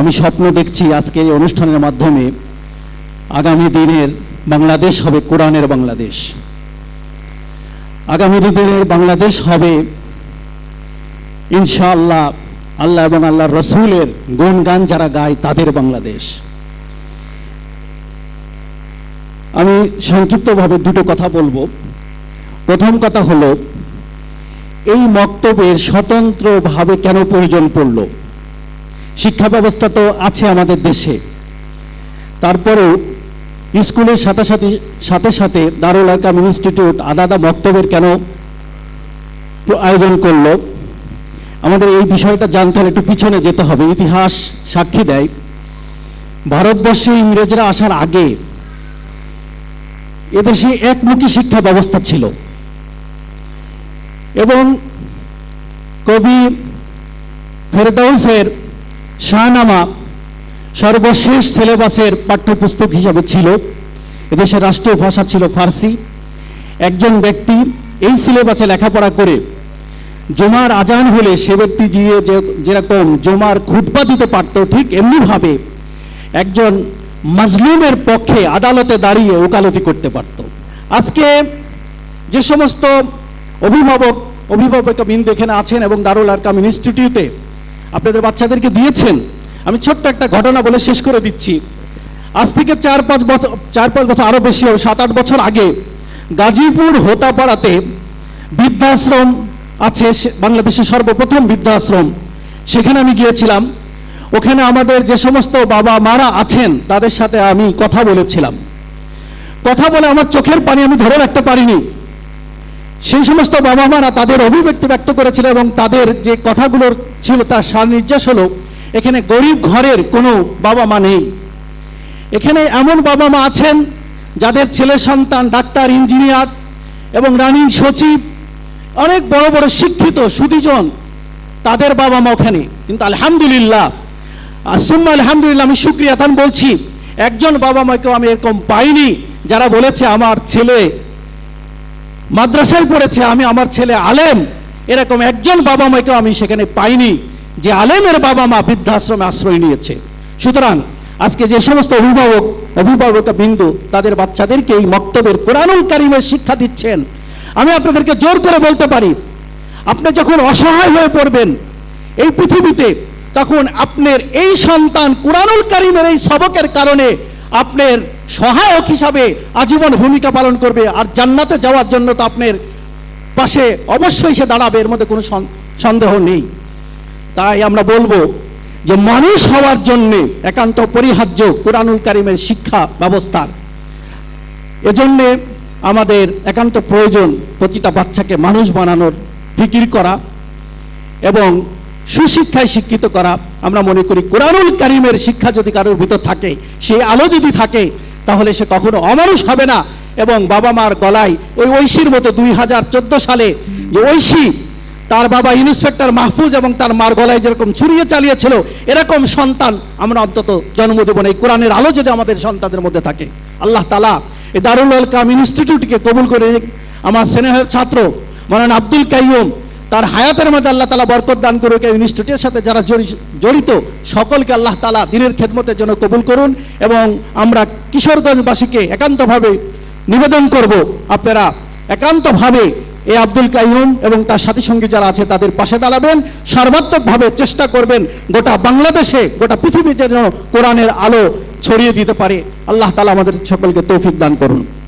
আমি স্বপ্ন দেখছি আজকে এই অনুষ্ঠানের মাধ্যমে আগামী দিনের বাংলাদেশ হবে কোরআনের বাংলাদেশ। আগামী দিনের বাংলাদেশ হবে ইনশাআল্লাহ আল্লাহ এবং আল্লাহ রসুলের গুণগান যারা গায় তাদের বাংলাদেশ। আমি সংক্ষিপ্তভাবে দুটো কথা বলব। প্রথম কথা হলো, এই মক্তবের স্বতন্ত্রভাবে কেন প্রয়োজন পড়ল? শিক্ষা ব্যবস্থা তো আছে আমাদের দেশে। তারপরেও স্কুলের সাথে সাথে সাথে সাথে দারুল আকাম ইনস্টিটিউট আলাদা বক্তব্যের কেন আয়োজন করল? আমাদের এই বিষয়টা জানতে হলে একটু পিছনে যেতে হবে। ইতিহাস সাক্ষী দেয়। ভারতবর্ষে ইংরেজরা আসার আগে এদেশে একমুখী শিক্ষা ব্যবস্থা ছিল। এবং কবি ফেরদাউসের শাহনামা সর্বশেষ সিলেবাসের পাঠ্যপুস্তক হিসাবে ছিল। এদেশের রাষ্ট্রীয় ভাষা ছিল ফার্সি। একজন ব্যক্তি এই সিলেবাসে লেখাপড়া করে জমার আজান হলে সে ব্যক্তি গিয়ে যে, যেরকম জমার খুতবা দিতে পারত, ঠিক এমনিভাবে একজন মাজলুমের পক্ষে আদালতে দাঁড়িয়ে ওকালতি করতে পারত। আজকে যে সমস্ত অভিভাবক অভিভাবক বিন্দু এখানে আছেন এবং দারুল আরকাম ইনস্টিটিউটে আপনাদের বাচ্চাদেরকে দিয়েছেন। আমি ছোট্ট একটা ঘটনা বলে শেষ করে দিচ্ছি। আজ থেকে চার পাঁচ বছর চার পাঁচ বছর আরও বেশি হবে, সাত আট বছর আগে গাজীপুর হোতাপাড়াতে বৃদ্ধাশ্রম আছে বাংলাদেশের সর্বপ্রথম বৃদ্ধাশ্রম। সেখানে আমি গিয়েছিলাম। ওখানে আমাদের যে সমস্ত বাবা মারা আছেন, তাদের সাথে আমি কথা বলেছিলাম। কথা বলে আমার চোখের পানি আমি ধরে রাখতে পারিনি। সেই সমস্ত বাবা মারা তাদের অভিব্যক্তি ব্যক্ত করেছিল এবং তাদের যে কথাগুলোর ছিল তার সার নির্যাস হলো, এখানে গরিব ঘরের কোনো বাবা মা নেই। এখানে এমন বাবা মা আছেন যাদের ছেলে সন্তান, ডাক্তার, ইঞ্জিনিয়ার এবং রানিং সচিব, অনেক বড় বড় শিক্ষিত, সুদীজন তাদের বাবা মা ওখানে। কিন্তু আলহামদুলিল্লাহ সুম্মা আলহামদুলিল্লাহ, আমি সুক্রিয়া তান বলছি, একজন বাবা মাকেও আমি এরকম পাইনি যারা বলেছে, আমার ছেলে মাদ্রাসায় পড়েছে, আমি আমার ছেলে আলেম। এরকম একজন বাবা মাকেও আমি সেখানে পাইনি, যে আলেমের বাবা মা বৃদ্ধাশ্রমে আশ্রয় নিয়েছে। সুতরাং আজকে যে সমস্ত অভিভাবক অভিভাবক বিন্দু, তাদের বাচ্চাদেরকে এই মক্তবের কোরআনুল কারিমের শিক্ষা দিচ্ছেন, আমি আপনাদেরকে জোর করে বলতে পারি, আপনি যখন অসহায় হয়ে পড়বেন, এই পৃথিবীতে তখন আপনার এই সন্তান কোরআনুল কারিমের এই সবকের কারণে আপনার সহায়ক হিসাবে আজীবন ভূমিকা পালন করবে। আর জান্নাতে যাওয়ার জন্য তো আপনার পাশে অবশ্যই সে দাঁড়াবে, এর মধ্যে কোনো সন্দেহ নেই। তাই আমরা বলব যে মানুষ হওয়ার জন্য একান্ত পরিহার্য কোরআনুল কারিমের শিক্ষা ব্যবস্থার এজন্যে আমাদের একান্ত প্রয়োজন প্রতিটা বাচ্চাকে মানুষ বানানোর ফিকির করা এবং সুশিক্ষায় শিক্ষিত করা। আমরা মনে করি কোরআনুল কারিমের শিক্ষা যদি কারোর ভিতর থাকে সেই আলো যদি থাকে তাহলে সে কখনো অমানুষ হবে না। এবং বাবা মার গলায় ওই ঐশীর মতো দুই হাজার চোদ্দ সালে যে ঐশী, তার বাবা ইন্সপেক্টর মাহফুজ এবং তার মার গলায় যেরকম ছুরিয়ে চালিয়েছিল, এরকম সন্তান আমরা অন্তত জন্ম দেব না। এই কোরআনের আলো যদি আমাদের সন্তানদের মধ্যে থাকে। আল্লাহ তালা এই দারুল কাম ইনস্টিটিউটকে কবুল করে আমার স্নেহের ছাত্র মৌলানা আব্দুল কাইয়ুম তার হায়াতের মধ্যে আল্লাহ তালা বরকত দান করুক এই ইনস্টিটিউটের সাথে যারা জড়ি- জড়িত, সকলকে আল্লাহ তালা দিনের খেদমতের জন্য কবুল করুন এবং আমরা কিশোরগঞ্জবাসীকে একান্তভাবে নিবেদন করব। আপনারা একান্তভাবে এই আব্দুল কাইয়ুম এবং তার সাথী সঙ্গী যারা আছে তাদের পাশে দাঁড়াবেন। সর্বাত্মকভাবে চেষ্টা করবেন গোটা বাংলাদেশে, গোটা পৃথিবীতে যেন কোরআনের আলো ছড়িয়ে দিতে পারে। আল্লাহ তালা আমাদের সকলকে তৌফিক দান করুন।